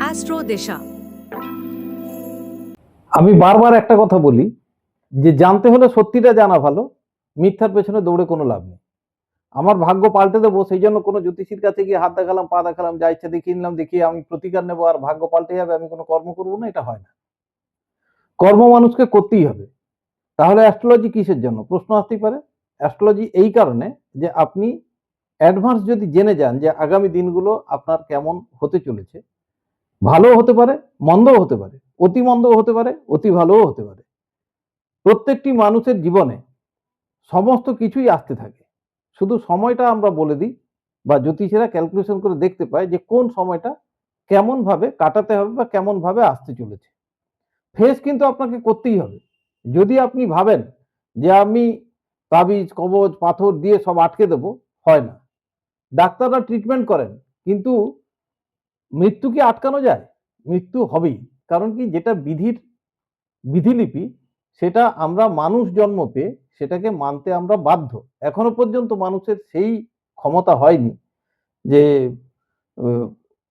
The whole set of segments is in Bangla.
অ্যাস্ট্রো দিশা। আমি বারবার একটা কথা বলি, যে জানতে হলে সত্যিটা জানা ভালো, মিথ্যার পেছনে দৌড়ে কোনো লাভ নেই। আমার ভাগ্য পাল্টে দেবো, সেই জন্য কোনো জ্যোতিষীর কাছে গিয়ে হাত দেখালাম, পা দেখালাম, যা ইচ্ছা দেখিয়ে নিলাম, দেখিয়ে আমি প্রতিকার নেব, আর ভাগ্য পাল্টে যাবে, আমি কোনো কর্ম করব না, এটা হয় না। কর্ম মানুষকে করতেই হবে। তাহলে অ্যাস্ট্রোলজি কিসের জন্য? প্রশ্ন আসতেই পারে। অ্যাস্ট্রোলজি এই কারণে যে আপনি অ্যাডভান্স যদি জেনে যান যে আগামী দিনগুলো আপনার কেমন হতে চলেছে ভালো হতে পারে, মন্দও হতে পারে, অতি মন্দও হতে পারে, অতি ভালোও হতে পারে। প্রত্যেকটি মানুষের জীবনে সমস্ত কিছুই আসতে থাকে। শুধু সময়টা আমরা বলে দিই বা জ্যোতিষীরা ক্যালকুলেশন করে দেখতে পায় যে কোন সময়টা কেমন ভাবে কাটাতে হবে বা কেমন ভাবে আসতে চলেছে। ফেস কিন্তু আপনাকে করতেই হবে। যদি আপনি ভাবেন যে আমি তাবিজ, কবজ, পাথর দিয়ে সব আটকে দেবো, হয় না। ডাক্তাররা ট্রিটমেন্ট করেন, কিন্তু মৃত্যু কি আটকানো যায়? মৃত্যু হবেই। কারণ কি যেটা বিধির বিধিলিপি, সেটা আমরা মানুষ জন্ম পেয়ে সেটাকে মানতে আমরা বাধ্য। এখনও পর্যন্ত মানুষের সেই ক্ষমতা হয়নি যে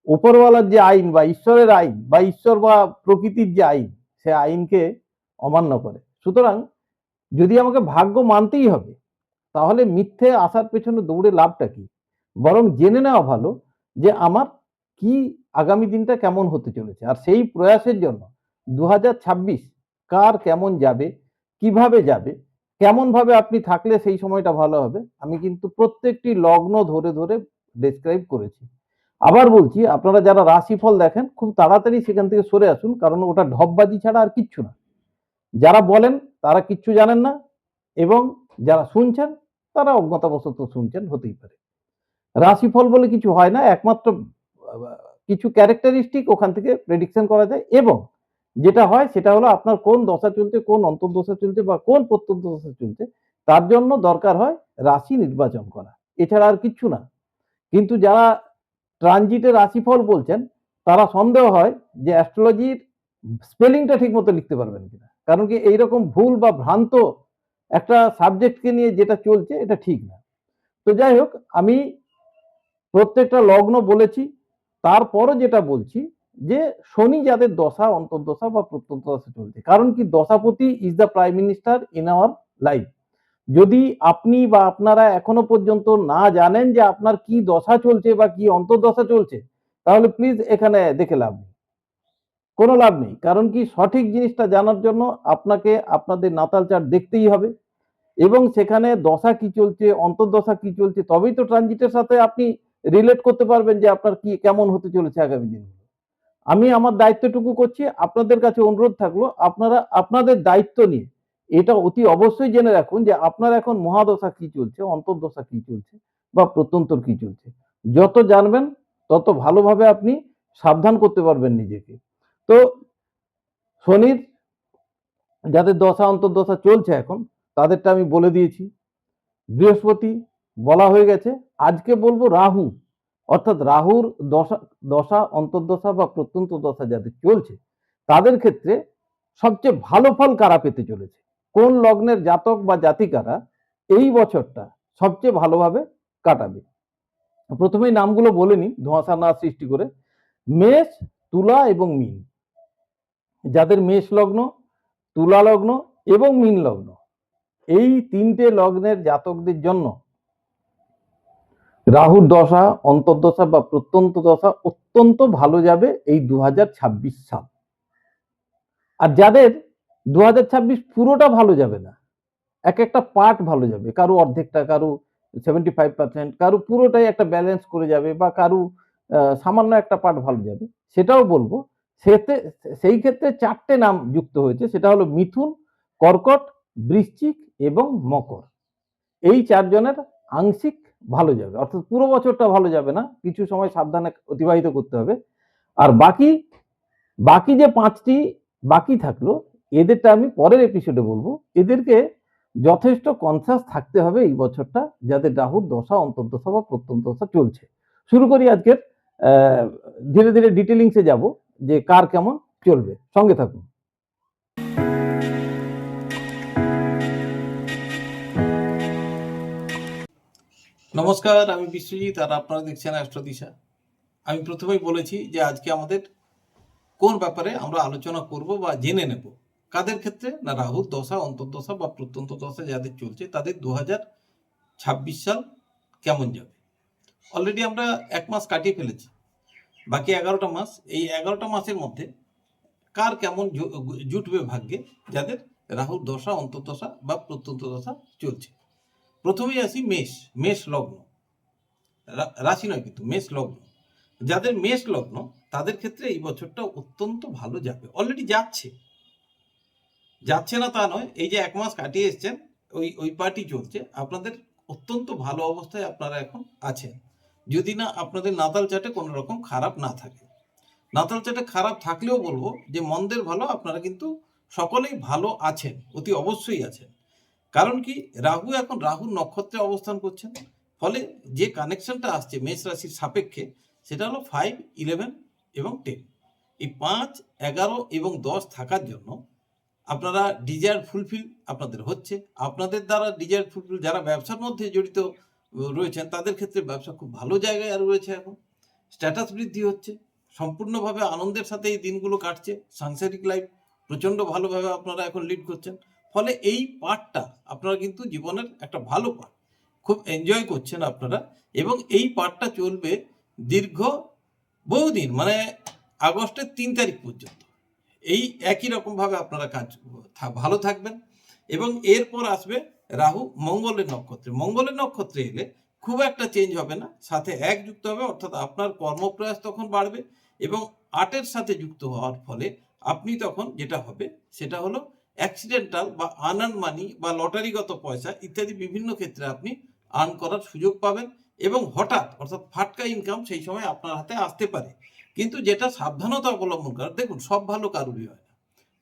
উপরওয়ালার যে আইন বা ঈশ্বরের আইন বা ঈশ্বর বা প্রকৃতির যে আইন, সে আইনকে অমান্য করে। সুতরাং যদি আমাকে ভাগ্য মানতেই হবে, তাহলে মিথ্যে আসার পেছনে দৌড়ে লাভটা কি? বরং জেনে নেওয়া ভালো যে আমার কি আগামী দিনটা কেমন হতে চলেছে। আর সেই প্রয়াসের জন্য দু হাজার ছাব্বিশ কার কেমন যাবে, কীভাবে যাবে কেমন ভাবে আপনি থাকলে সেই সময়টা ভালো হবে, আমি কিন্তু প্রত্যেকটি লগ্ন ধরে ধরে ডেসক্রাইব করেছি। আবার বলছি, আপনারা যারা রাশিফল দেখেন, খুব তাড়াতাড়ি সেখান থেকে সরে আসুন, কারণ ওটা ঢপবাজি ছাড়া আর কিচ্ছু না। যারা বলেন, তারা কিচ্ছু জানেন না, এবং যারা শুনছেন, তারা অজ্ঞতাবশত শুনছেন, হতেই পারে। রাশিফল বলে কিছু হয় না, একমাত্র কিছু ক্যারেক্টারিস্টিক ওখান থেকে প্রেডিকশন করা যায় এবং যেটা হয় সেটা হলো আপনার কোন দশা চলছে, কোন অন্তর্দশা চলছে বা কোন প্রত্যন্ত দশা চলছে, তার জন্য দরকার হয় রাশি নির্বাচন করা। এছাড়া আর কিচ্ছু না। কিন্তু যারা ট্রানজিটে রাশিফল বলছেন, তারা সন্দেহ হয় যে অ্যাস্ট্রোলজির স্পেলিংটা ঠিক মতো লিখতে পারবেন কিনা। কারণ কি এইরকম ভুল বা ভ্রান্ত একটা সাবজেক্টকে নিয়ে যেটা চলছে, এটা ঠিক না। তো যাই হোক, আমি প্রত্যেকটা লগ্ন বলেছি, তারপরও যেটা বলছি যে শনি যাদের দশা, অন্তর্দশা বা প্রত্যন্ত দশা চলছে। কারণ কি দশাপতি is the prime minister in our life যদি আপনি বা আপনারা এখনও পর্যন্ত না জানেন যে আপনার কি দশা চলছে বা কি অন্তর্দশা চলছে, তাহলে প্লিজ এখানে দেখে লাভ নেই। কোনো লাভ নেই। কারণ কি সঠিক জিনিসটা জানার জন্য আপনাকে আপনাদের নাতাল চার্ট দেখতেই হবে। এবং সেখানে দশা কি চলছে, অন্তর্দশা কি চলছে, তবেই তো ট্রানজিটের সাথে আপনি রিলেট করতে পারবেন যে আপনার কি, কেমন হতে চলেছে আগামী দিনগুলো। আমি আমার দায়িত্বটুকু করছি, আপনাদের কাছে অনুরোধ থাকল, আপনারা, আপনাদের দায়িত্ব নিয়ে, এটা অতি অবশ্যই জেনে রাখুন যে আপনার এখন মহাদশা কি চলছে, অন্তর্দশা কি চলছে, বা প্রত্যন্তর কি চলছে। যত জানবেন, তত ভালোভাবে আপনি সাবধান করতে পারবেন নিজেকে। তো, শনির যাদের দশা, অন্তর্দশা চলছে এখন, তাদেরটা আমি বলে দিয়েছি। বৃহস্পতি বলা হয়ে গেছে, আজকে বলব রাহু। অর্থাৎ রাহুর দশা দশা, অন্তর্দশা বা প্রত্যন্ত দশা যাদের চলছে, তাদের ক্ষেত্রে সবচেয়ে ভালো ফল কারা পেতে চলেছে? কোন লগ্নের জাতক বা জাতিকারা এই বছরটা সবচেয়ে ভালোভাবে কাটাবে? প্রথমেই নামগুলো বলে নি ধোঁয়াশা না সৃষ্টি করে। মেষ, তুলা এবং মিন। যাদের মেষ লগ্ন, তুলা লগ্ন এবং মিন লগ্ন। এই তিনটে লগ্নের জাতকদের জন্য রাহুর দশা, অন্তর্দশা বা প্রত্যন্ত দশা অত্যন্ত ভালো যাবে এই দু হাজার ছাব্বিশ সাল। আর যাদের দু হাজার ছাব্বিশ পুরোটা ভালো যাবে না, এক একটা পার্ট ভালো যাবে, কারও অর্ধেকটা, কারও সেভেন্টি ফাইভ পার্সেন্ট কারও পুরোটাই একটা ব্যালেন্স করে যাবে বা কারও সামান্য একটা পার্ট ভালো যাবে, সেটাও বলব। সেতে, সেই ক্ষেত্রে চারটে নাম যুক্ত হয়েছে, সেটা হলো মিথুন, কর্কট, বৃশ্চিক এবং মকর। এই চারজনের আংশিক ভালো যাবে। অর্থাৎ পুরো বছরটা ভালো যাবে না, কিছু সময় সাবধানে অতিবাহিত করতে হবে। আর বাকি বাকি যে পাঁচটি বাকি থাকল, এদেরটা আমি পরের এপিসোডে বলব। এদেরকে যথেষ্ট কনসাস থাকতে হবে এই বছরটা যাদের রাহুর দশা, অন্তর্দশা বা প্রত্যন্ত দশা চলছে। শুরু করি আজকের ধীরে ধীরে ডিটেলিংসে যাব যে কার কেমন চলবে। সঙ্গে থাকুন। নমস্কার, আমি বিশ্বজিৎ আর আপনারা দেখছেন অ্যাস্ট্রোদিশা। আমি প্রথমেই বলেছি যে আজকে আমাদের কোন ব্যাপারে আমরা আলোচনা করব বা জেনে নেব। কাদের ক্ষেত্রে? না রাহুর দশা, অন্তর্দশা বা প্রত্যন্ত দশা যাদের চলছে, তাদের দু ছাব্বিশ সাল কেমন যাবে? অলরেডি আমরা এক মাস কাটিয়ে ফেলেছি। বাকি এগারোটা মাস, এই এগারোটা মাসের মধ্যে কার কেমন জুটবে ভাগ্যে? যাদের রাহুর দশা, অন্তর্দশা বা প্রত্যন্ত দশা চলছে। প্রথমেই আসি মেষ মেষ লগ্ন। রাশি নয় কিন্তু মেষ লগ্ন। যাদের মেষ লগ্ন, তাদের ক্ষেত্রে এই বছরটা অত্যন্ত ভালো যাবে। অলরেডি যাচ্ছে। যাচ্ছে না তা নয়, এই যে এক মাস কাটিয়ে এসছেন, ওই ওই পার্টি চলছে। আপনাদের অত্যন্ত ভালো অবস্থায় আপনারা এখন আছেন। যদি না, আপনাদের নাতাল চাটে কোনো রকম খারাপ না থাকে। নাতাল চাটে খারাপ থাকলেও বলব যে মন্দের ভালো, আপনারা কিন্তু সকলেই ভালো আছেন, অতি অবশ্যই আছেন। কারণ কি? রাহু এখন রাহুর নক্ষত্রে অবস্থান করছেন ফলে যে কানেকশনটা আসছে মেষ রাশির সাপেক্ষে, সেটা হলো ফাইভ ইলেভেন এবং টেন এই পাঁচ, এগারো এবং দশ থাকার জন্য আপনারা ডিজায়ার ফুলফিল আপনাদের হচ্ছে। আপনাদের দ্বারা ডিজায়ার ফুলফিল যারা ব্যবসার মধ্যে জড়িত রয়েছেন, তাদের ক্ষেত্রে ব্যবসা খুব ভালো জায়গায় আর রয়েছে এখন। স্ট্যাটাস বৃদ্ধি হচ্ছে। সম্পূর্ণভাবে আনন্দের সাথে এই দিনগুলো কাটছে। সাংসারিক লাইফ প্রচণ্ড ভালোভাবে আপনারা এখন লিড করছেন। ফলে এই পার্টটা আপনারা কিন্তু জীবনের একটা ভালো পার্ট খুব এনজয় করছেন আপনারা। এবং এই পার্টটা চলবে দীর্ঘ বহুদিন মানে আগস্টের তিন তারিখ পর্যন্ত। এই একই রকমভাবে আপনারা কাজ ভালো থাকবেন। এবং এরপর আসবে রাহু, মঙ্গলের নক্ষত্রে। মঙ্গলের নক্ষত্রে এলে খুব একটা চেঞ্জ হবে না। সাথে এক যুক্ত হবে, অর্থাৎ আপনার কর্মপ্রয়াস তখন বাড়বে। এবং আটের সাথে যুক্ত হওয়ার ফলে আপনি তখন যেটা হবে, সেটা হলো অ্যাক্সিডেন্টাল বা আনআন মানি বা লটারিগত পয়সা ইত্যাদি বিভিন্ন ক্ষেত্রে আপনি আর্ন করার সুযোগ পাবেন এবং হঠাৎ, অর্থাৎ ফাটকা ইনকাম সেই সময় আপনার হাতে আসতে পারে। কিন্তু যেটা সাবধানতা অবলম্বন করার, দেখুন, সব ভালো কারুরই হয় না।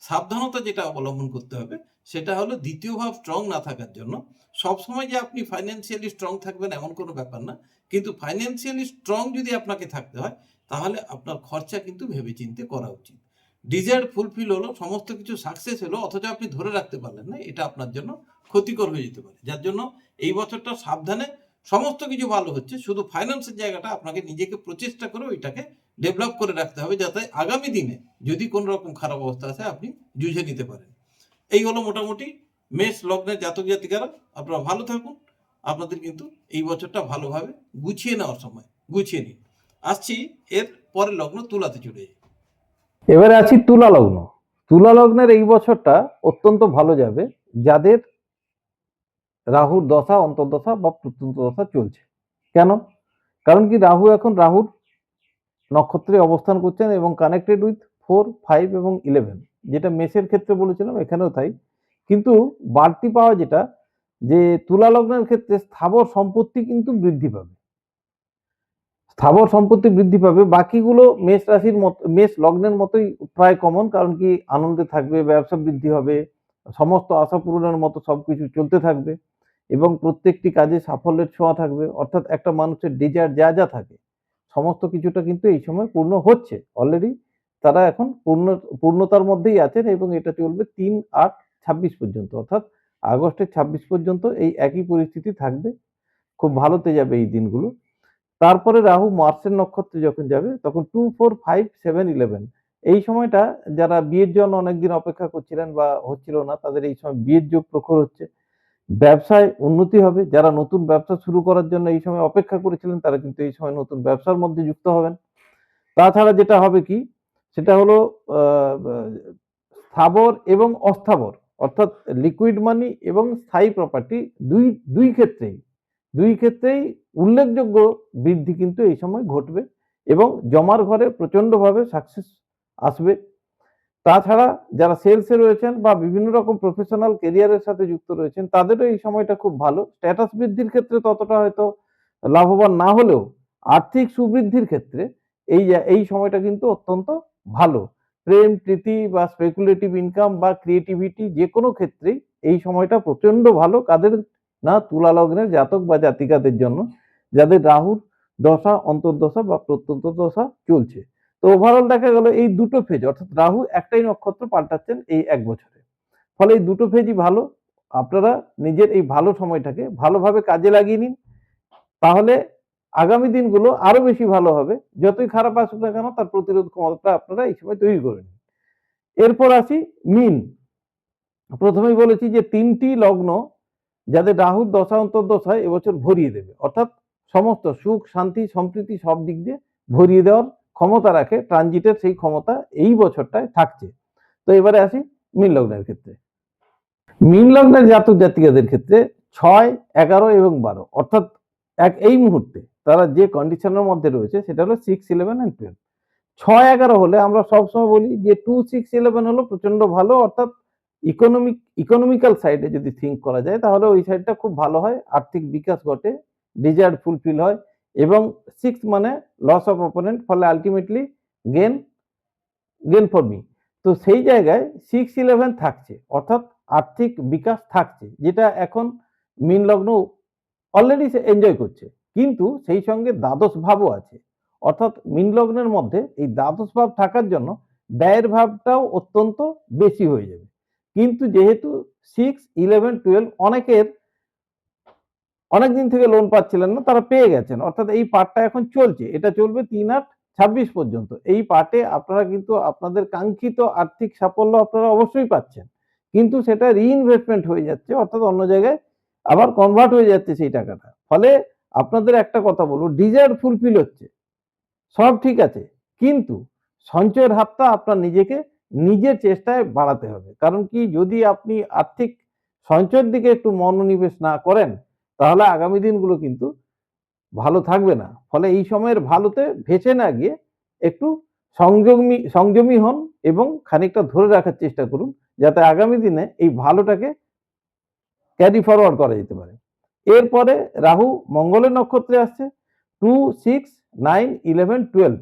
সাবধানতা যেটা অবলম্বন করতে হবে, সেটা হলো দ্বিতীয় ভাব স্ট্রং না থাকার জন্য। সবসময় যে আপনি ফাইন্যান্সিয়ালি স্ট্রং থাকবেন এমন কোনো ব্যাপার না। কিন্তু ফাইন্যান্সিয়ালি স্ট্রং যদি আপনাকে থাকতে হয়, তাহলে আপনার খরচা কিন্তু ভেবেচিন্তে করা উচিত। ডিজায়ার ফুলফিল হলো, সমস্ত কিছু সাকসেস হলো, অথচ আপনি ধরে রাখতে পারলেন না, এটা আপনার জন্য ক্ষতিকর হয়ে যেতে পারে। যার জন্য এই বছরটা সাবধানে সমস্ত কিছু ভালো হচ্ছে, শুধু ফাইন্যান্সের জায়গাটা আপনাকে নিজেকে প্রচেষ্টা করে ওইটাকে ডেভেলপ করে রাখতে হবে, যাতে আগামী দিনে যদি কোনো রকম খারাপ অবস্থা আসে, আপনি জুঝে নিতে পারেন। এই হলো মোটামুটি মেষ লগ্নের জাতক জাতিকারা। আপনারা ভালো থাকুন। আপনাদের কিন্তু এই বছরটা ভালোভাবে গুছিয়ে নেওয়ার সময়, গুছিয়ে নিন। আসছি, এর পরের লগ্ন তুলাতে চলে যাই। এবারে আছি তুলা লগ্ন। তুলা লগ্নের এই বছরটা অত্যন্ত ভালো যাবে, যাদের রাহুর দশা অন্তর্দশা বা প্রত্যন্ত দশা চলছে। কেন? কারণ কি রাহু এখন রাহুর নক্ষত্রে অবস্থান করছেন এবং কানেক্টেড উইথ ফোর ফাইভ এবং ইলেভেন যেটা মেষের ক্ষেত্রে বলেছিলাম, এখানেও তাই। কিন্তু বাড়তি পাওয়া যেটা, যে তুলা লগ্নের ক্ষেত্রে স্থাবর সম্পত্তি কিন্তু বৃদ্ধি পাবে। স্থাবর সম্পত্তি বৃদ্ধি পাবে। বাকিগুলো মেষ রাশির মতো, মেষ লগ্নের মতোই প্রায় কমন কারণ কি আনন্দে থাকবে, ব্যবসা বৃদ্ধি হবে, সমস্ত আশা পূরণের মতো সব কিছু চলতে থাকবে এবং প্রত্যেকটি কাজে সাফল্যের ছোঁয়া থাকবে। অর্থাৎ একটা মানুষের ডিজায়ার যা যা থাকে, সমস্ত কিছুটা কিন্তু এই সময় পূর্ণ হচ্ছে। অলরেডি তারা এখন পূর্ণ, পূর্ণতার মধ্যেই আছেন এবং এটা চলবে তিন আট ছাব্বিশ পর্যন্ত। অর্থাৎ আগস্টের ছাব্বিশ পর্যন্ত এই একই পরিস্থিতি থাকবে। খুব ভালোতে যাবে এই দিনগুলো। তারপরে রাহু মার্চের নক্ষত্রে যখন যাবে, তখন two four five seven eleven এই সময়টা যারা বিয়ের জন্য অনেকদিন অপেক্ষা করছিলেন বা হচ্ছিল না, তাদের এই সময় বিয়ের যোগ প্রখর হচ্ছে। ব্যবসায় উন্নতি হবে। যারা নতুন ব্যবসা শুরু করার জন্য এই সময় অপেক্ষা করেছিলেন, তারা কিন্তু এই সময় নতুন ব্যবসার মধ্যে যুক্ত হবেন। তাছাড়া যেটা হবে কি, সেটা হলো স্থাবর এবং অস্থাবর, অর্থাৎ লিকুইড মানি এবং স্থায়ী প্রপার্টি দুই দুই ক্ষেত্রেই। দুই ক্ষেত্রেই উল্লেখযোগ্য বৃদ্ধি কিন্তু এই সময় ঘটবে এবং জমার ঘরে প্রচন্ডভাবে সাকসেস আসবে। তাছাড়া যারা সেলসে রয়েছেন বা বিভিন্ন রকম প্রফেশনাল কেরিয়ারের সাথে যুক্ত রয়েছেন, তাদেরও এই সময়টা খুব ভালো। স্ট্যাটাস বৃদ্ধির ক্ষেত্রে ততটা হয়তো লাভবান না হলেও আর্থিক সুবৃদ্ধির ক্ষেত্রে এই এই সময়টা কিন্তু অত্যন্ত ভালো। প্রেম, প্রীতি বা স্পেকুলেটিভ ইনকাম বা ক্রিয়েটিভিটি যে কোনো ক্ষেত্রেই এই সময়টা প্রচণ্ড ভালো। কাদের না তুলা লগ্নের জাতক বা জাতিকাদের জন্য, যাদের রাহুর দশা, অন্তর্দশা বা প্রত্যন্ত দশা চলছে। তো ওভারঅল দেখা গেল এই দুটো ফেজ অর্থাৎ রাহু একটাই নক্ষত্র পাল্টাচ্ছেন এই এক বছরে। ফলে এই দুটো ফেজই ভালো। আপনারা নিজের এই ভালো সময়টাকে ভালোভাবে কাজে লাগিয়ে নিন। তাহলে আগামী দিনগুলো আরও বেশি ভালো হবে। যতই খারাপ আসুক না কেন, তার প্রতিরোধ ক্ষমতাটা আপনারা এই সময় তৈরি করে নিন। এরপর আসি মিন। প্রথমেই বলেছি যে তিনটি লগ্ন যাদের রাহুর দশা অন্তর্দশায় এবছর ভরিয়ে দেবে। অর্থাৎ সমস্ত সুখ, শান্তি, সম্প্রীতি সব দিক দিয়ে ভরিয়ে দেওয়ার ক্ষমতা রাখে, ট্রানজিটের সেই ক্ষমতা এই বছরটায় থাকছে। তো এবারে আসি মীন লগ্নের ক্ষেত্রে। মীন লগ্নের জাতক জাতিকাদের ক্ষেত্রে ছয়, এগারো এবং বারো, অর্থাৎ এক এই মুহূর্তে তারা যে কন্ডিশনের মধ্যে রয়েছে সেটা হলো সিক্স ইলেভেন অ্যান্ড টুয়েলভ ছয়, এগারো হলে আমরা সবসময় বলি যে টু সিক্স ইলেভেন হলো প্রচণ্ড ভালো, অর্থাৎ ইকোনমিক ইকোনমিক্যাল সাইডে যদি থিঙ্ক করা যায়, তাহলে ওই সাইডটা খুব ভালো হয়, আর্থিক বিকাশ ঘটে ডিজায়ার ফুলফিল হয়, এবং সিক্স মানে লস অফ অপোনেন্ট ফলে ultimately gain gain for me তো সেই জায়গায় সিক্স ইলেভেন থাকছে, অর্থাৎ আর্থিক বিকাশ থাকছে, যেটা এখন মিন লগ্ন অলরেডি সে এনজয় করছে, কিন্তু সেই সঙ্গে দ্বাদশ ভাবও আছে। অর্থাৎ মিন লগ্নের মধ্যে এই দ্বাদশ ভাব থাকার জন্য ব্যয়ের ভাবটাও অত্যন্ত বেশি হয়ে যাবে। কিন্তু যেহেতু সিক্স ইলেভেন টুয়েলভ অনেকের অনেক দিন থেকে লোন পাচ্ছিলেন না, তারা পেয়ে গেছেন। অর্থাৎ এই পার্টটা এখন চলছে। এটা চলবে তিন আট ছাব্বিশ পর্যন্ত। এই পার্টে আপনারা কিন্তু আপনাদের কাঙ্ক্ষিত আর্থিক সাফল্য আপনারা অবশ্যই পাচ্ছেন। কিন্তু সেটা রিইনভেস্টমেন্ট হয়ে যাচ্ছে, অর্থাৎ অন্য জায়গায় আবার কনভার্ট হয়ে যাচ্ছে সেই টাকাটা। ফলে আপনাদের একটা কথা বলব ডিজায়ার ফুলফিল হচ্ছে। সব ঠিক আছে, কিন্তু সঞ্চয়ের হাতটা আপনার নিজেকে নিজের চেষ্টায় বাড়াতে হবে। কারণ কি, যদি আপনি আর্থিক সঞ্চয়ের দিকে একটু মনোনিবেশ না করেন, তাহলে আগামী দিনগুলো কিন্তু ভালো থাকবে না। ফলে এই সময়ের ভালোতে ভেসে না গিয়ে একটু সংযমী সংযমী হন এবং খানিকটা ধরে রাখার চেষ্টা করুন, যাতে আগামী দিনে এই ভালোটাকে ক্যারি ফরওয়ার্ড করা যেতে পারে। এরপরে রাহু মঙ্গলের নক্ষত্রে আসছে two six nine eleven twelve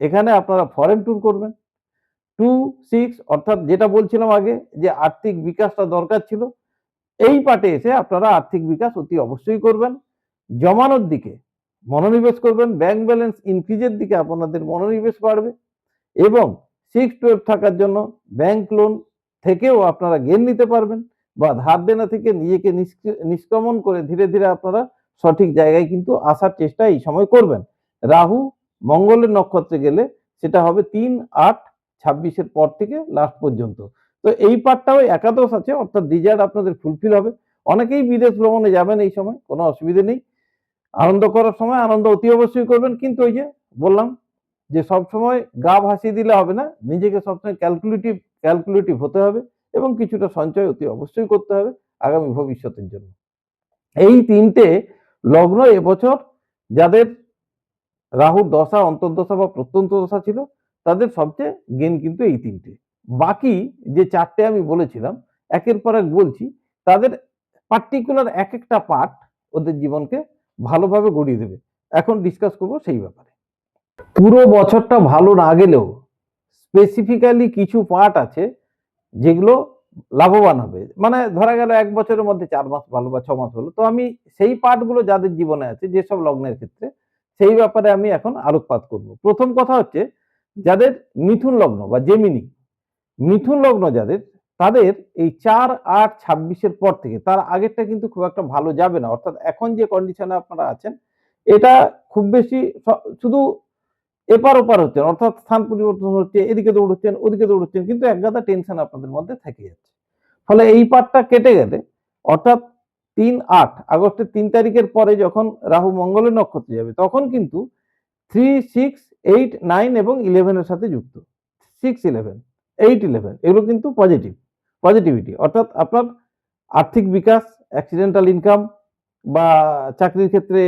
এখানে আপনারা ফরেন ট্যুর করবেন। টু সিক্স অর্থাৎ যেটা বলছিলাম আগে যে আর্থিক বিকাশটা দরকার ছিল, এই পাটে এসে আপনারা আর্থিক বিকাশ অতি অবশ্যই করবেন। জমানোর দিকে মনোনিবেশ করবেন ব্যাংক ব্যালেন্স ইনক্রিজের দিকে আপনাদের মনোনিবেশ বাড়বে এবং সিক্স টুয়েলভ থাকার জন্য ব্যাংক লোন থেকেও আপনারা গেন নিতে পারবেন বা ধার দেনা থেকে নিজেকে নিষ্ক্রমণ করে ধীরে ধীরে আপনারা সঠিক জায়গায় কিন্তু আসার চেষ্টা এই সময় করবেন। রাহু, মঙ্গলের নক্ষত্রে গেলে সেটা হবে তিন আট ছাব্বিশের পর থেকে লাস্ট পর্যন্ত। তো এই পার্টটাও একাদশ আছে, অর্থাৎ ডিজায়ার আপনাদের ফুলফিল হবে। অনেকেই বিদেশ ভ্রমণে যাবেন এই সময়, কোনো অসুবিধে নেই। আনন্দ করার সময় আনন্দ অতি অবশ্যই করবেন, কিন্তু ওই যে বললাম যে সব সময় গা ভাসিয়ে দিলে হবে না, নিজেকে সবসময় ক্যালকুলেটিভ ক্যালকুলেটিভ হতে হবে এবং কিছুটা সঞ্চয় অতি অবশ্যই করতে হবে আগামী ভবিষ্যতের জন্য। এই তিনটে লগ্ন এবছর যাদের রাহুর দশা, অন্তর্দশা বা প্রত্যন্ত দশা ছিল তাদের সবচেয়ে গেন কিন্তু এই তিনটে। বাকি যে চারটে আমি বলেছিলাম, একের পর এক বলছি, তাদের পার্টিকুলার এক একটা পার্ট ওদের জীবনকে ভালোভাবে গড়িয়ে দেবে। এখন ডিসকাস করব সেই ব্যাপারে। পুরো বছরটা ভালো না গেলেও স্পেসিফিক্যালি কিছু পার্ট আছে যেগুলো লাভবান হবে। মানে ধরা গেল এক বছরের মধ্যে চার মাস ভালো বা ছ মাস হলো তো আমি সেই পার্টগুলো যাদের জীবনে আছে, যেসব লগ্নের ক্ষেত্রে, সেই ব্যাপারে আমি এখন আলোকপাত করব। প্রথম কথা হচ্ছে যাদের মিথুন লগ্ন বা জেমিনি মিথুন লগ্ন যাদের, তাদের এই চার, আট, ছাব্বিশের পর থেকে তার আগেরটা কিন্তু খুব একটা ভালো যাবে না। অর্থাৎ এখন যে কন্ডিশনে আপনারা আছেন, এটা খুব বেশি শুধু এপার ওপার হচ্ছেন অর্থাৎ স্থান পরিবর্তন হচ্ছে, এদিকে দৌড়চ্ছেন, ওদিকে দৌড়চ্ছেন, কিন্তু একগাদা টেনশন আপনাদের মধ্যে থেকে যাচ্ছে। ফলে এই পার্টটা কেটে গেলে, অর্থাৎ তিন, আট, আগস্টের তিন তারিখের পরে যখন রাহু মঙ্গলের নক্ষত্রে যাবে, তখন কিন্তু থ্রি সিক্স এইট, নাইন এবং ইলেভেনের সাথে যুক্ত। সিক্স, ইলেভেন, এইট, ইলেভেন, এগুলো কিন্তু পজিটিভ, পজিটিভিটি। অর্থাৎ আপনার আর্থিক বিকাশ, অ্যাক্সিডেন্টাল ইনকাম বা চাকরির ক্ষেত্রে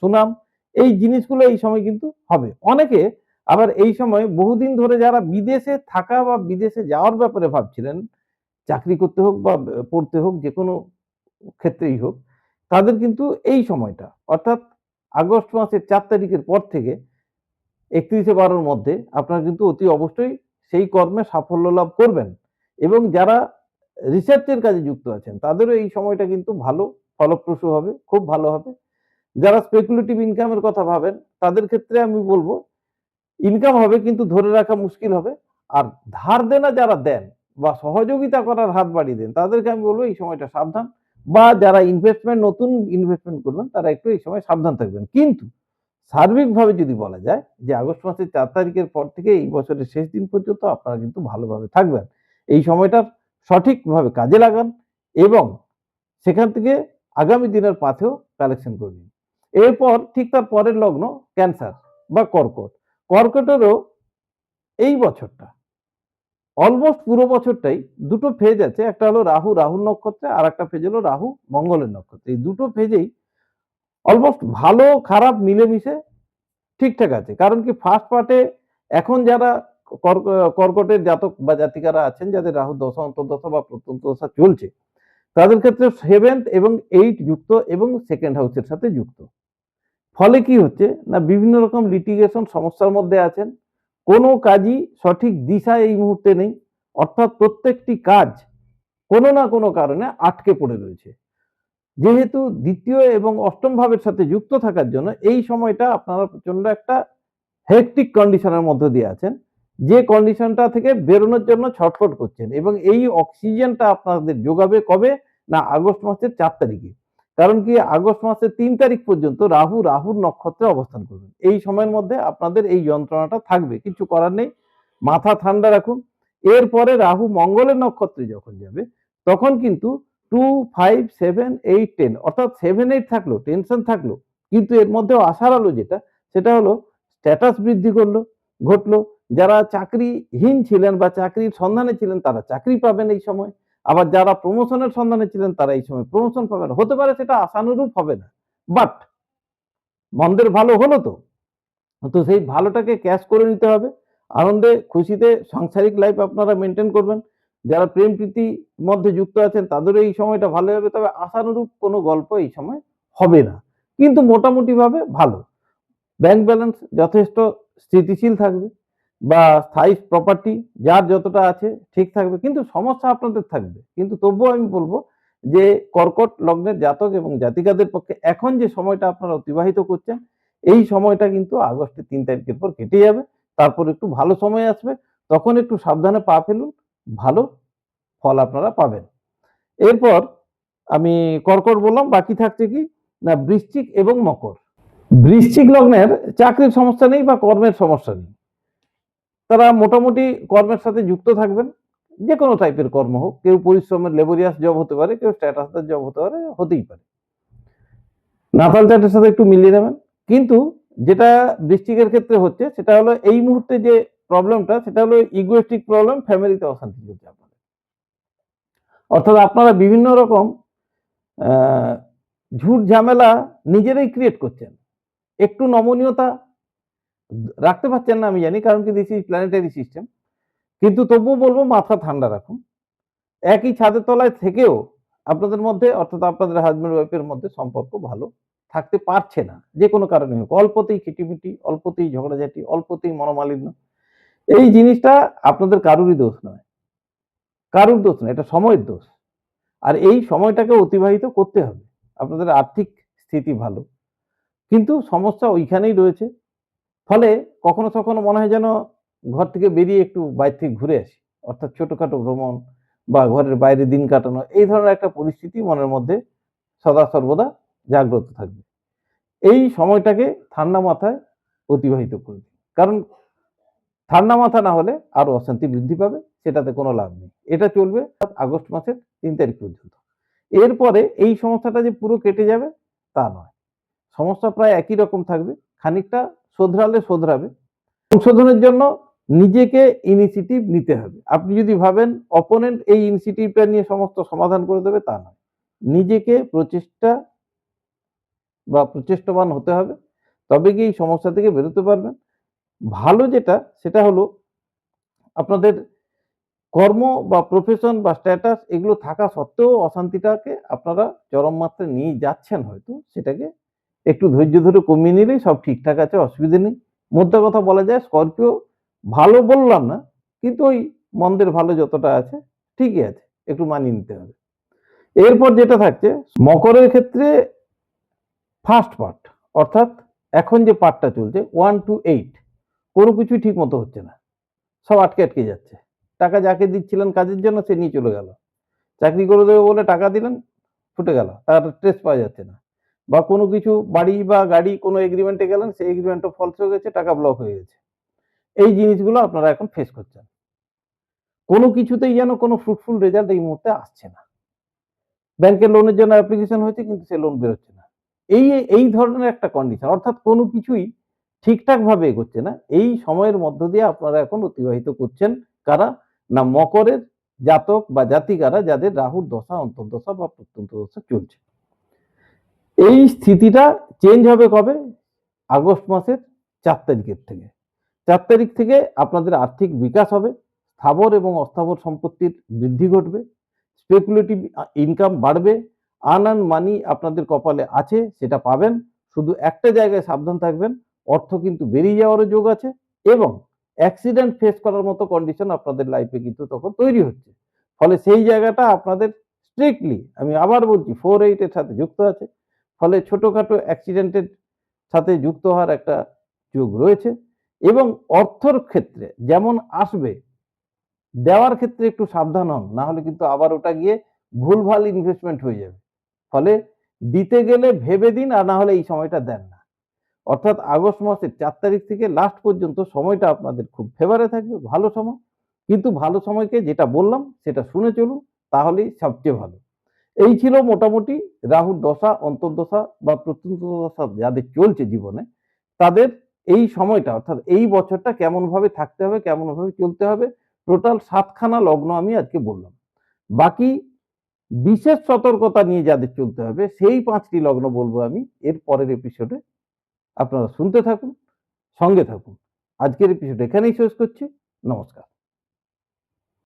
সুনাম, এই জিনিসগুলো এই সময় কিন্তু হবে। অনেকে আবার এই সময় বহুদিন ধরে যারা বিদেশে থাকা বা বিদেশে যাওয়ার ব্যাপারে ভাবছিলেন, চাকরি করতে হোক বা পড়তে হোক, যে কোনো ক্ষেত্রেই হোক, তাদের কিন্তু এই সময়টা, অর্থাৎ আগস্ট মাসের চার তারিখের পর থেকে একত্রিশে বারোর মধ্যে আপনারা কিন্তু অতি অবশ্যই সেই কর্মে সাফল্য লাভ করবেন। এবং যারা রিসার্চের কাজে যুক্ত আছেন, তাদেরও এই সময়টা কিন্তু ভালো, ফলপ্রসূ হবে, খুব ভালো হবে। যারা স্পেকুলেটিভ ইনকামের কথা ভাবেন, তাদের ক্ষেত্রে আমি বলব ইনকাম হবে কিন্তু ধরে রাখা মুশকিল হবে। আর ধার দেনা যারা দেন বা সহযোগিতা করার হাত বাড়িয়ে দেন, তাদেরকে আমি বলব এই সময়টা সাবধান। বা যারা ইনভেস্টমেন্ট নতুন ইনভেস্টমেন্ট করবেন, তারা একটু এই সময় সাবধান থাকবেন। কিন্তু সার্বিকভাবে যদি বলা যায় যে আগস্ট মাসের চার তারিখের পর থেকে এই বছরের শেষ দিন পর্যন্ত আপনারা কিন্তু ভালোভাবে থাকবেন। এই সময়টা সঠিকভাবে কাজে লাগান এবং সেখান থেকে আগামী দিনের পাথেও কালেকশন করবেন এরপর ঠিক তার পরের লগ্ন ক্যান্সার বা কর্কট। কর্কটেরও এই বছরটা, অলমোস্ট পুরো বছরটাই দুটো ফেজ আছে। একটা হলো রাহু, রাহুর নক্ষত্রে, আর একটা ফেজ হলো রাহু মঙ্গলের নক্ষত্রে। এই দুটো ফেজেই অলমোস্ট ভালো, খারাপ, মিলেমিশে ঠিকঠাক আছে। কারণ কি ফার্স্ট পার্টে এখন যারা কর্ক- কর্কটের জাতক বা জাতিকারা আছেন, যাদের রাহু দশা, অন্তর্দশা বা প্রত্যন্ত দশা চলছে, তাদের ক্ষেত্রে সেভেন্থ এবং এইট যুক্ত এবং সেকেন্ড হাউসের সাথে যুক্ত। ফলে কি হচ্ছে না, বিভিন্ন রকম লিটিগেশন সমস্যার মধ্যে আছেন। কোনো কাজই সঠিক দিশা এই মুহূর্তে নেই। অর্থাৎ প্রত্যেকটি কাজ কোনো না কোনো কারণে আটকে পড়ে রয়েছে। যেহেতু দ্বিতীয় এবং অষ্টম ভাবের সাথে যুক্ত থাকার জন্য এই সময়টা আপনারা প্রচণ্ড একটা হেকটিক কন্ডিশনের মধ্যে দিয়ে আছেন। যে কন্ডিশনটা থেকে বেরোনোর জন্য ছটফট করছেন এবং এই অক্সিজেনটা আপনাদের যোগাবে কবে? না, আগস্ট মাসের চার তারিখে। কারণ কি, আগস্ট মাসের তিন তারিখ পর্যন্ত রাহু, রাহুর নক্ষত্রে অবস্থান করবেন। এই সময়ের মধ্যে আপনাদের এই যন্ত্রণাটা থাকবে, কিছু করার নেই। মাথা ঠান্ডা রাখুন। এরপরে রাহু মঙ্গলের নক্ষত্রে যখন যাবে, তখন কিন্তু two five seven eight ten অর্থাৎ সেভেন এইট থাকল টেনশন থাকল, কিন্তু এর মধ্যেও আশার আলো যেটা, সেটা হলো স্ট্যাটাস বৃদ্ধি করল, ঘটলো। যারা চাকরিহীন ছিলেন বা চাকরির সন্ধানে ছিলেন, তারা চাকরি পাবেন এই সময়। আবার যারা প্রমোশনের সন্ধানে ছিলেন, তারা এই সময় প্রমোশন পাবেন। হতে পারে সেটা আশানুরূপ হবে না বাট মন্দের ভালো হলো তো। তো সেই ভালোটাকে ক্যাশ করে নিতে হবে। আনন্দে, খুশিতে, সাংসারিক লাইফ আপনারা মেনটেন করবেন। যারা প্রেম প্রীতি মধ্যে যুক্ত আছেন তাদেরও এই সময়টা ভালো হবে, তবে আশানুরূপ কোনো গল্প এই সময় হবে না। কিন্তু মোটামুটিভাবে ভালো। ব্যাংক ব্যালেন্স যথেষ্ট স্থিতিশীল থাকবে বা স্থায়ী প্রপার্টি যার যতটা আছে ঠিক থাকবে, কিন্তু সমস্যা আপনাদের থাকবে। কিন্তু তবুও আমি বলব যে কর্কট লগ্নের জাতক এবং জাতিকাদের পক্ষে এখন যে সময়টা আপনারা অতিবাহিত করছেন, এই সময়টা কিন্তু আগস্টের তিন তারিখের পর কেটে যাবে। তারপর একটু ভালো সময় আসবে, তখন একটু সাবধানে পা ফেলুন। ভালো ফল আপনারা পাবেন। এরপর আমি কর্কট বললাম, বাকি থাকছে কি? না, বৃশ্চিক এবং মকর। বৃশ্চিক লগ্নের চাকরির সমস্যা নেই বা কর্মের সমস্যা নেই। তারা মোটামুটি কর্মের সাথে যুক্ত থাকবেন। যে কোনো টাইপের কর্ম হোক, কেউ পরিশ্রমের লেবরিয়াস জব হতে পারে, কেউ স্ট্যাটাসের জব হতে পারে, হতেই পারে। নাতাল চাটের সাথে একটু মিলিয়ে নেবেন। কিন্তু যেটা বৃষ্টিকের ক্ষেত্রে হচ্ছে, সেটা হলো এই মুহূর্তে যে প্রবলেমটা সেটা হলো ইগোয়েস্টিক প্রবলেম ফ্যামিলিতে অশান্তি চলছে আপনাদের। অর্থাৎ আপনারা বিভিন্ন রকম ঝুট ঝামেলা নিজেরাই ক্রিয়েট করছেন। একটু নমনীয়তা রাখতে পারছেন না আমি জানি, কারণ কি দিস ইজ প্ল্যানেটারি সিস্টেম কিন্তু তবুও বলব মাথা ঠান্ডা রাখুন। একই ছাদের তলায় থেকেও আপনাদের মধ্যে, অর্থাৎ আপনাদের হাজব্যান্ড ওয়াইফের মধ্যে সম্পর্ক ভালো থাকতে পারছে না। যে কোনো কারণে হোক, অল্পতেই খিটিমিটি অল্পতেই ঝগড়াঝাটি, অল্পতেই মনোমালিন্য এই জিনিসটা আপনাদের কারুরই দোষ নয়। কারুর দোষ নয়, এটা সময়ের দোষ। আর এই সময়টাকে অতিবাহিত করতে হবে। আপনাদের আর্থিক স্থিতি ভালো। কিন্তু সমস্যা ওইখানেই রয়েছে। ফলে কখনো কখনো মনে হয় যেন ঘর থেকে বেরিয়ে একটু বাইরে থেকে ঘুরে আসি। অর্থাৎ ছোটখাটো ভ্রমণ বা ঘরের বাইরে দিন কাটানো, এই ধরনের একটা পরিস্থিতি মনের মধ্যে সদা সর্বদা জাগ্রত থাকবে। এই সময়টাকে ঠান্ডা মাথায় অতিবাহিত করবে কারণ ঠান্ডা মাথা না হলে আরও অশান্তি বৃদ্ধি পাবে, সেটাতে কোনো লাভ নেই। এটা চলবে আগস্ট মাসের তিন তারিখ পর্যন্ত। এরপরে এই সমস্যাটা যে পুরো কেটে যাবে, তা নয়। সমস্যা প্রায় একই রকম থাকবে, খানিকটা শোধরালে শোধরাবে। সংশোধনের জন্য নিজেকে ইনিশিয়েটিভ নিতে হবে। আপনি যদি ভাবেন অপোনেন্ট এই ইনিশিয়েটিভটা নিয়ে সমস্ত সমাধান করে দেবে, তা নয়। নিজেকে প্রচেষ্টা বা প্রচেষ্টবান হতে হবে তবে কি এই সমস্যা থেকে বেরোতে পারবেন। ভালো যেটা, সেটা হলো আপনাদের কর্ম বা প্রফেশন বা স্ট্যাটাস এগুলো থাকা সত্ত্বেও অশান্তিটাকে আপনারা চরম মাত্রায় নিয়ে যাচ্ছেন হয়তো, সেটাকে একটু ধৈর্য ধরে কমিয়ে নিলেই সব ঠিকঠাক আছে, অসুবিধে নেই। মধ্যে কথা বলা যায়, স্করপিও ভালো বললাম না, কিন্তু ওই মন্দের ভালো যতটা আছে, ঠিকই আছে, একটু মানিয়ে নিতে হবে। এরপর যেটা থাকছে, মকরের ক্ষেত্রে ফার্স্ট পার্ট অর্থাৎ এখন যে পার্টটা চলছে ওয়ান টু এইট কোনো কিছুই ঠিক মতো হচ্ছে না। সব আটকে আটকে যাচ্ছে। টাকা যাকে দিচ্ছিলেন কাজের জন্য সে নিয়ে চলে গেল। চাকরি করে দেবে বলে টাকা দিলেন, ফুটে গেল। তার ট্রেস পাওয়া যাচ্ছে না। বা কোনো কিছু বাড়ি বা গাড়ি কোনো এগ্রিমেন্টে গেলেন, সেই এগ্রিমেন্টও ফলস হয়ে গেছে, টাকা ব্লক হয়ে গেছে। এই জিনিসগুলো আপনারা এখন ফেস করছেন। কোনো কিছুতেই যেন কোনো ফ্রুটফুল রেজাল্ট এই মুহূর্তে আসছে না। ব্যাংকের লোনের জন্য অ্যাপ্লিকেশন হয়েছে, কিন্তু সে লোন বেরোচ্ছে না। এই এই ধরনের একটা কন্ডিশন অর্থাৎ কোনো কিছুই ঠিকঠাক ভাবে এগোচ্ছে না। এই সময়ের মধ্য দিয়ে আপনারা এখন অতিবাহিত করছেন কারা? না মকরের জাতক বা জাতিকারা যাদের রাহুর দশা অন্তর্দশা বা প্রত্যন্ত দশা চলছে। এই স্থিতিটা চেঞ্জ হবে কবে? আগস্ট মাসের চার তারিখের থেকে। চার তারিখ থেকে আপনাদের আর্থিক বিকাশ হবে। স্থাবর এবং অস্থাবর সম্পত্তির বৃদ্ধি ঘটবে। স্পেকুলেটিভ ইনকাম বাড়বে। আন আন মানি আপনাদের কপালে আছে, সেটা পাবেন। শুধু একটা জায়গায় সাবধান থাকবেন। অর্থ কিন্তু বেরিয়ে যাওয়ারও যোগ আছে এবং অ্যাক্সিডেন্ট ফেস করার মতো কন্ডিশন আপনাদের লাইফে কিন্তু তখন তৈরি হচ্ছে। ফলে সেই জায়গাটা আপনাদের স্ট্রিক্টলি আমি আবার বলছি ফোর এইটের সাথে যুক্ত আছে। ফলে ছোটোখাটো অ্যাক্সিডেন্টের সাথে যুক্ত হওয়ার একটা যোগ রয়েছে এবং অর্থর ক্ষেত্রে যেমন আসবে, দেওয়ার ক্ষেত্রে একটু সাবধান হন, না হলে কিন্তু আবার ওটা গিয়ে ভুলভাল ইনভেস্টমেন্ট হয়ে যাবে। ফলে দিতে গেলে ভেবে দিন আর না হলে এই সময়টা দেন অর্থাৎ আগস্ট মাসের চার তারিখ থেকে লাস্ট পর্যন্ত সময়টা আপনাদের খুব ফেভারে থাকবে, ভালো সময়। কিন্তু ভালো সময়কে যেটা বললাম, সেটা শুনে চলুন, তাহলেই সবচেয়ে ভালো। এই ছিল মোটামুটি রাহুর দশা অন্তর্দশা বা প্রত্যন্ত দশা যাদের চলছে জীবনে, তাদের এই সময়টা, অর্থাৎ এই বছরটা কেমন ভাবে থাকতে হবে কেমন ভাবে চলতে হবে টোটাল সাতখানা লগ্ন আমি আজকে বললাম। বাকি বিশেষ সতর্কতা নিয়ে যাদের চলতে হবে, সেই পাঁচটি লগ্ন বলব আমি, এর পরের এপিসোডে আপনারা শুনতে থাকুন সঙ্গে থাকুন। আজকের এপিসোড এখানেই শেষ করছি। নমস্কার।